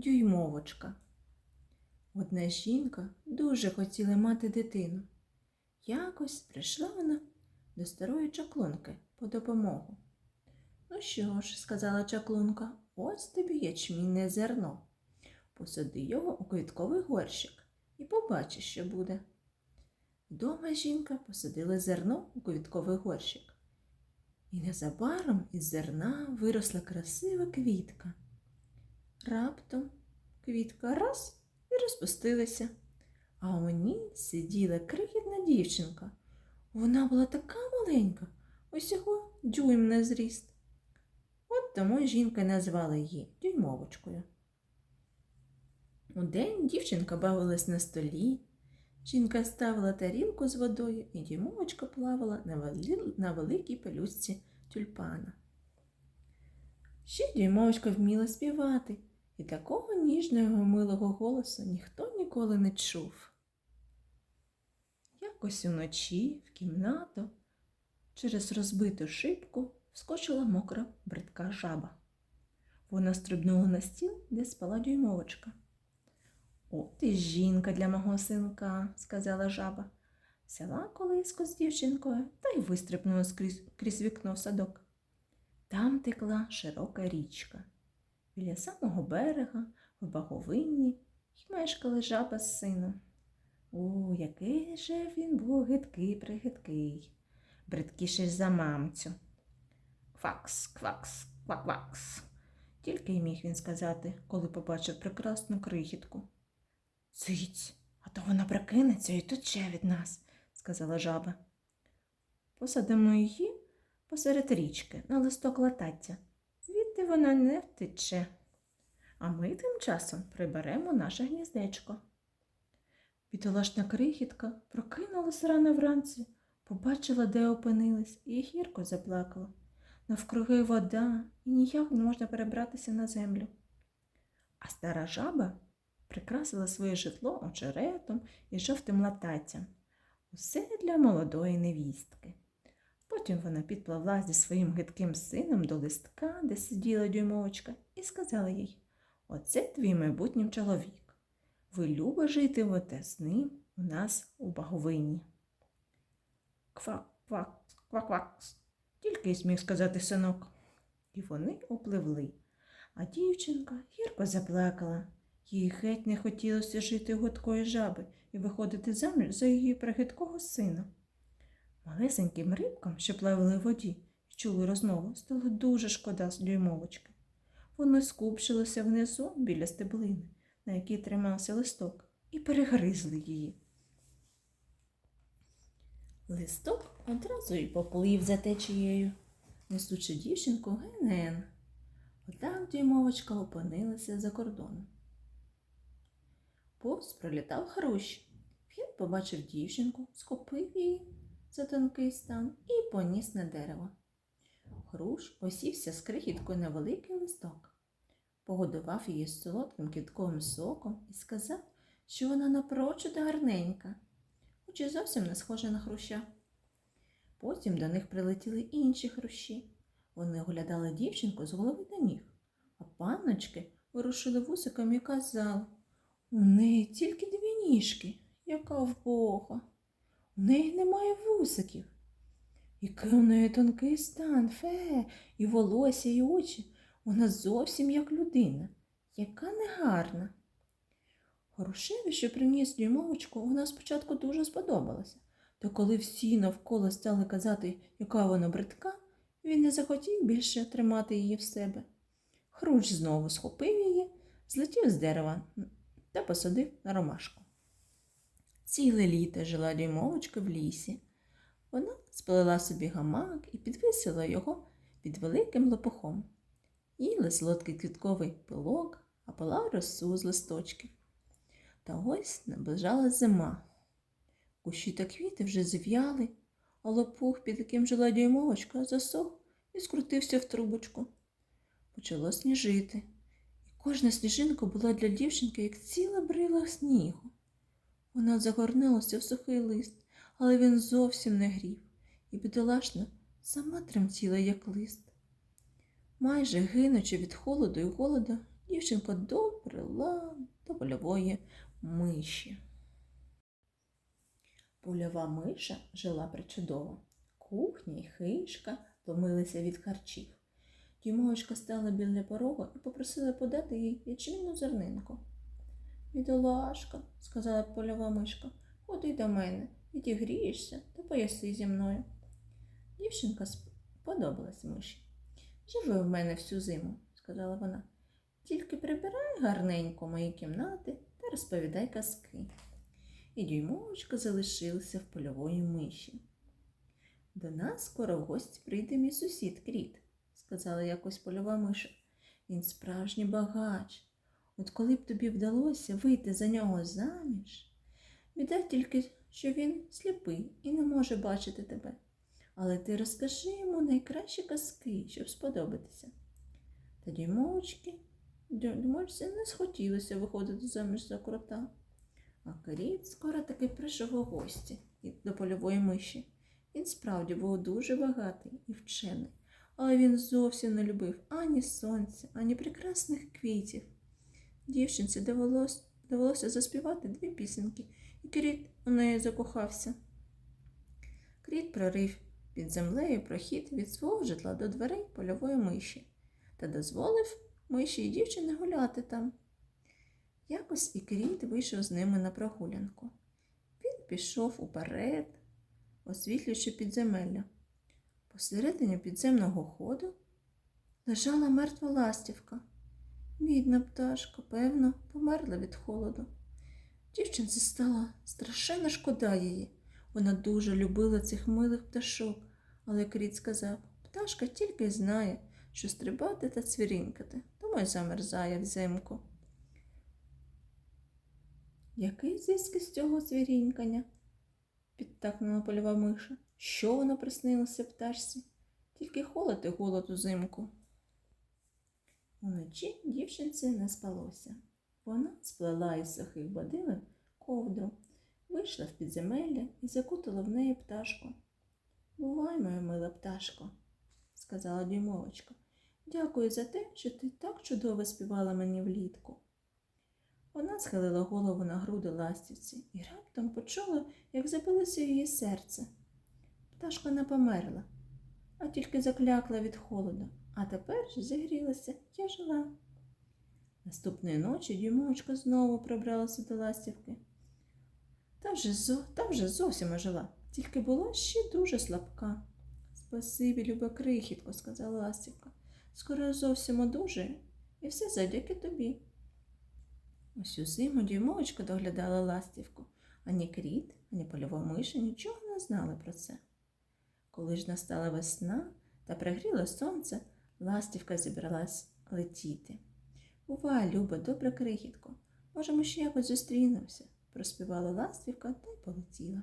дюймовочка. Одна жінка дуже хотіла мати дитину. Якось прийшла вона до старої чаклунки по допомогу. Ну що ж, сказала чаклунка, ось тобі ячмінне зерно. Посади його у квітковий горщик і побачиш, що буде. Вдома жінка посадила зерно у квітковий горщик. І незабаром із зерна виросла красива квітка. Раптом квітка раз і розпустилася, а у ній сиділа крихітна дівчинка. Вона була така маленька, усього дюйм на зріст. От тому жінка назвала її дюймовочкою. Удень дівчинка бавилась на столі. Жінка ставила тарілку з водою, і дюймовочка плавала на, вели- на великій пелюстці тюльпана. Ще дюймовочка вміла співати, і такого ніжного милого голосу ніхто ніколи не чув. Якось уночі в кімнату через розбиту шибку вскочила мокра бридка жаба. Вона стрибнула на стіл, де спала дюймовочка. О, ти жінка для мого синка, сказала жаба. Взяла колиску з дівчинкою та й вистрибнула скрізь, крізь вікно в садок. Там текла широка річка. Біля самого берега, в баговинні, й мешкали жаба з сином. О, який же він був гидкий пригидкий, бридкіший за мамцю. Квакс, квакс, квак-квакс. Тільки й міг він сказати, коли побачив прекрасну крихітку. Циць, а то вона прокинеться і тече від нас, сказала жаба. Посадимо її посеред річки на листок латаття. Звідти вона не втече. А ми тим часом приберемо наше гніздечко. Бідолашна крихітка прокинулась рано вранці, побачила, де опинилась, і гірко заплакала. Навкруги вода, і ніяк не можна перебратися на землю. А стара жаба прикрасила своє житло очеретом і жовтим лататтям. Усе для молодої невістки. Потім вона підпливла зі своїм гидким сином до листка, де сиділа дюймовочка, і сказала їй Оце твій майбутній чоловік. Ви любо житимете з ним у нас у баговині. Квак, квак, квак, квак. Тільки й зміг сказати синок. І вони опливли. А дівчинка гірко заплакала. Їй геть не хотілося жити гудкої жаби і виходити заміж за її прихиткого сина. Малесеньким рибкам, що плавали в воді і чули розмову, стало дуже шкода з дюймовочки. Вони скупчилися внизу біля стеблини, на якій тримався листок, і перегризли її. Листок одразу й поплив за течією, несучи дівчинку ген-ген. Отак дюймовочка опинилася за кордоном. Повз пролітав хрущ. Він побачив дівчинку, схопив її за тонкий стан і поніс на дерево. Хрущ осівся з крихіткою на великий листок, погодував її з солодким квітковим соком і сказав, що вона напрочуд гарненька, хоч і зовсім не схожа на хруща. Потім до них прилетіли інші хрущі. Вони оглядали дівчинку з голови до ніг, а панночки вирушили вусиком і казали у неї тільки дві ніжки, яка вбога. У неї немає вусиків. Який у неї тонкий стан, фе, і волосся, і очі. Вона зовсім як людина, яка негарна. Горошеві, що приніс дюймовочку, вона спочатку дуже сподобалася. Та коли всі навколо стали казати, яка вона бридка, він не захотів більше тримати її в себе. Хруч знову схопив її, злетів з дерева та посадив на ромашку. Ціле літо жила дюймовочка в лісі. Вона сплела собі гамак і підвисила його під великим лопухом. Їла солодкий квітковий пилок, а пила росу з листочків. Та ось наближалась зима. Кущі та квіти вже зів'яли, а лопух, під яким жила дюймовочка, засох і скрутився в трубочку. Почало сніжити, і кожна сніжинка була для дівчинки, як ціла брила снігу. Вона загорнулася в сухий лист, але він зовсім не грів, і бідолашна сама тремтіла, як лист. Майже гинучи від холоду і голоду, дівчинка добрила до польової миші. Польова миша жила причудово. Кухня й хишка томилися від харчів. Дімовочка стала біля порога і попросила подати їй ячмінну зернинку. Бідолашка, сказала польова мишка, ходи до мене, відігрієшся та пояси зі мною. Дівчинка сподобалась миші. Живи в мене всю зиму, сказала вона. Тільки прибирай гарненько мої кімнати та розповідай казки. І дюймовочка залишилася в польової миші. До нас скоро в гості прийде мій сусід Кріт, сказала якось польова миша. Він справжній багач. От коли б тобі вдалося вийти за нього заміж, біда тільки, що він сліпий і не може бачити тебе. Але ти розкажи йому найкращі казки, щоб сподобатися. Та дюймовочки, дюймовочці не схотілося виходити заміж за крота. А Кріт скоро таки прийшов у гості до польової миші. Він справді був дуже багатий і вчений, але він зовсім не любив ані сонця, ані прекрасних квітів. Дівчинці довелось, довелося заспівати дві пісеньки, і Кріт у неї закохався. Кріт прорив під землею прохід від свого житла до дверей польової миші та дозволив миші і дівчині гуляти там. Якось і Кріт вийшов з ними на прогулянку. Він пішов уперед, освітлюючи підземелля. Посередині підземного ходу лежала мертва ластівка. Бідна пташка, певно, померла від холоду. Дівчинці стала страшенно шкода її. Вона дуже любила цих милих пташок, але Кріт сказав, пташка тільки знає, що стрибати та цвірінькати, тому й замерзає взимку. Який зиск із цього цвірінькання? підтакнула польова миша. Що воно приснилося пташці? Тільки холод і голод узимку. Уночі дівчинці не спалося. Вона сплела із сухих бадилин ковдру, вийшла в підземелля і закутала в неї пташку. Бувай, моя мила пташко, сказала дюймовочка. Дякую за те, що ти так чудово співала мені влітку. Вона схилила голову на груди ластівці і раптом почула, як забилося її серце. Пташка не померла, а тільки заклякла від холоду, а тепер ж зігрілася я жила. Наступної ночі дюймовочка знову пробралася до ластівки. Та вже, та вже зовсім ожила, тільки була ще дуже слабка. Спасибі, люба крихітко, сказала ластівка. Скоро зовсім одужаю, і все завдяки тобі. Усю зиму дюймовочка доглядала ластівку, ані кріт, ані польова миша нічого не знали про це. Коли ж настала весна та пригріло сонце, ластівка зібралась летіти. Бувай, люба, добра крихітко, може, ми ще якось зустрінемося, проспівала ластівка та й полетіла.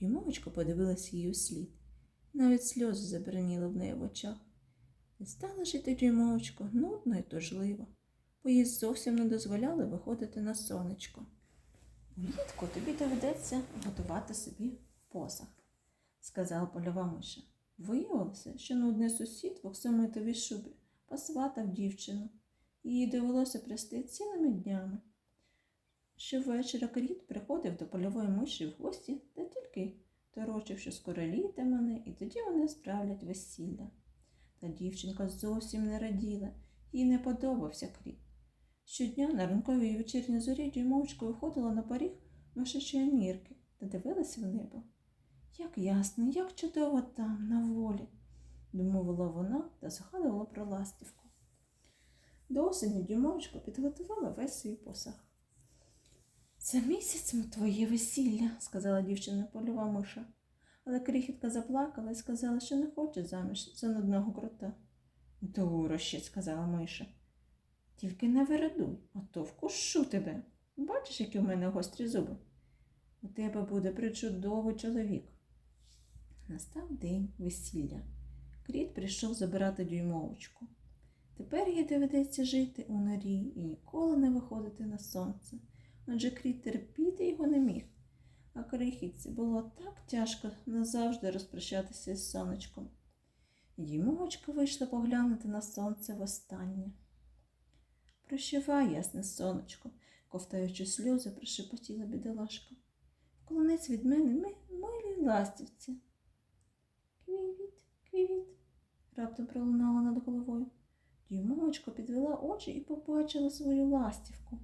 Дюймовочка подивилась її слід, навіть сльози забраніли в неї в очах. Стала жити дюймовочко нудно і тужливо бо їй зовсім не дозволяли виходити на сонечко. Влітку тобі доведеться готувати собі посах, сказала польова миша. Виявилося, що нудний сусід в оксамитовій шубі посватав дівчину, їй довелося прясти цілими днями. Щовечора кріт приходив до польової миші в гості та тільки торочив, що скоро літе мене, і тоді вони справлять весілля. Та дівчинка зовсім не раділа, їй не подобався кріт. Щодня на ранковій вечірній зорі дюймовочка виходила на поріг мишачої нірки та дивилася в небо. Як ясно, як чудово там, на волі, домовила вона та згадувала про ластівку. До осені дюймовочка підготувала весь свій посаг. За місяць твоє весілля, сказала дівчина польова миша. Але крихітка заплакала і сказала, що не хоче заміж за нудного крота. Дурощі, сказала миша. Тільки не вирадуй, а то вкушу тебе. Бачиш, які в мене гострі зуби? У тебе буде причудовий чоловік. Настав день весілля. Кріт прийшов забирати дюймовочку. Тепер їй доведеться жити у норі і ніколи не виходити на сонце, адже кріт терпіти його не міг. А крихітці було так тяжко назавжди розпрощатися з сонечком. Дюймовочка вийшла поглянути на сонце востаннє. Прощавай, ясне сонечко, ковтаючи сльози, прошепотіла бідолашка. Вклонець від мене ми милій ластівці. Квівіт, раптом пролунало над головою. Дюймовочка підвела очі і побачила свою ластівку.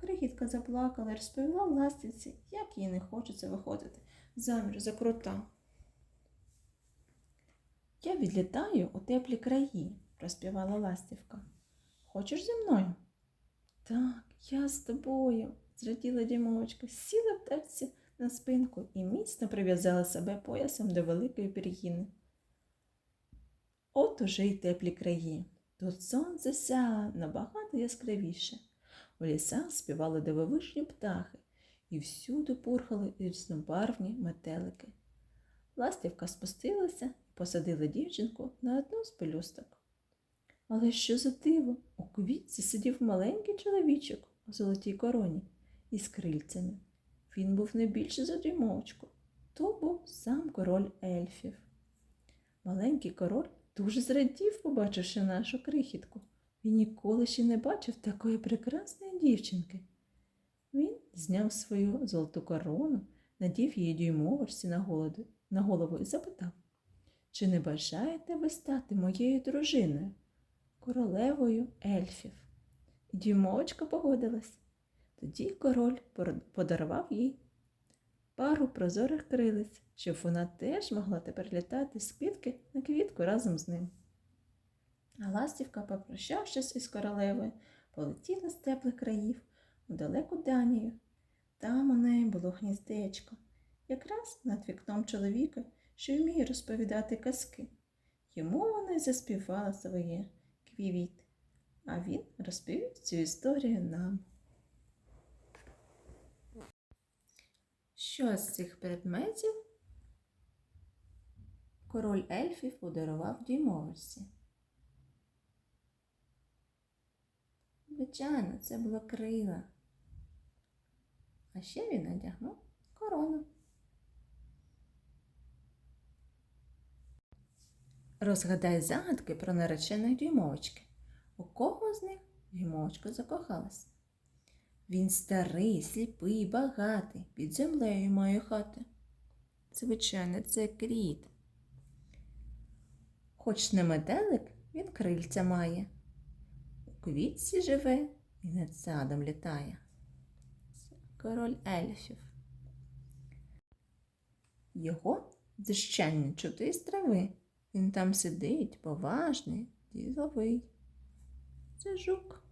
Крихітка заплакала і розповіла ластівці, як їй не хочеться виходити заміж за крута. Я відлітаю у теплі краї, проспівала ластівка. Хочеш зі мною? Так, я з тобою, зраділа дімовочка, сіла пташці на спинку і міцно прив'язала себе поясом до великої пір'їни. От уже й теплі краї. Тут сонце сяло набагато яскравіше. У лісах співали дивовижні птахи, і всюди пурхали різнобарвні метелики. Ластівка спустилася і посадила дівчинку на одну з пелюсток. Але що за диво? У квітці сидів маленький чоловічок у золотій короні із крильцями. Він був не більше за дюймовочку. То був сам король ельфів. Маленький король дуже зрадів, побачивши нашу крихітку. Він ніколи ще не бачив такої прекрасної дівчинки. Він зняв свою золоту корону, надів її дюймовочці на голову, на голову і запитав, чи не бажаєте ви стати моєю дружиною, королевою ельфів? І дюймовочка погодилась. Тоді король подарував їй пару прозорих крилиць, щоб вона теж могла тепер літати з квітки на квітку разом з ним. А ластівка, попрощавшись із королевою, полетіла з теплих країв у далеку Данію. Там у неї було гніздечко, якраз над вікном чоловіка, що вміє розповідати казки. Йому вона й заспівала своє квівіт, а він розповів цю історію нам. Що з цих предметів король ельфів подарував дюймовочці? Звичайно, це було крила. А ще він надягнув корону. Розгадай загадки про нареченої дюймовочки. У кого з них дюймовочка закохалась? Він старий, сліпий, багатий, під землею має хати. Звичайно, це кріт. Хоч не метелик, він крильця має. У квітці живе і над садом літає. Це король ельфів. Його дзищання чути з трави. Він там сидить, поважний, діловий. Це жук.